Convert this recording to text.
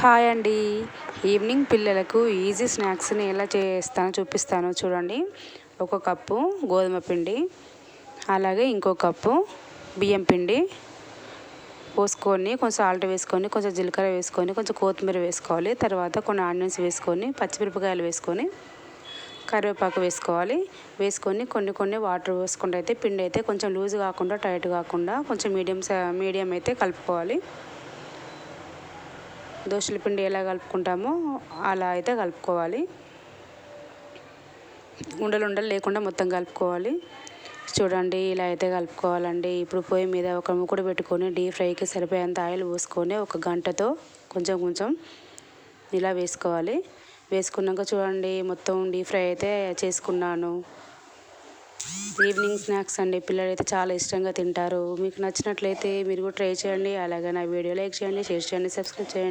Hi అండి. Evening పిల్లలకు easy స్నాక్స్ని ఎలా చేస్తానో చూపిస్తాను. చూడండి. ఒక కప్పు గోధుమ పిండి అలాగే ఇంకో కప్పు బియ్యం పిండి పోసుకొని కొంచెం సాల్ట్ వేసుకొని కొంచెం జీలకర్ర వేసుకొని కొంచెం కొత్తిమీర వేసుకోవాలి. తర్వాత కొన్ని ఆనియన్స్ వేసుకొని పచ్చిమిరపకాయలు వేసుకొని కరివేపాకు వేసుకోవాలి. వేసుకొని కొన్ని కొన్ని వాటర్ పోసుకుంటే అయితే పిండి అయితే కొంచెం లూజ్ కాకుండా టైట్ కాకుండా కొంచెం మీడియం మీడియం అయితే కలుపుకోవాలి. దోశల పిండి ఎలా కలుపుకుంటామో అలా అయితే కలుపుకోవాలి. ఉండలు ఉండలు లేకుండా మొత్తం కలుపుకోవాలి. చూడండి ఇలా అయితే కలుపుకోవాలండి. ఇప్పుడు పొయ్యి మీద ఒక ముక్కుడు పెట్టుకొని డీప్ ఫ్రైకి సరిపోయేంత ఆయిల్ పోసుకొని ఒక గంటతో కొంచెం కొంచెం ఇలా వేసుకోవాలి. వేసుకున్నాక చూడండి మొత్తం డీప్ ఫ్రై అయితే చేసుకున్నాను. ఈవినింగ్ స్నాక్స్ అండి. పిల్లలు అయితే చాలా ఇష్టంగా తింటారు. మీకు నచ్చినట్లయితే మీరు కూడా ట్రై చేయండి. అలాగే నా వీడియో లైక్ చేయండి షేర్ చేయండి సబ్స్క్రైబ్ చేయండి.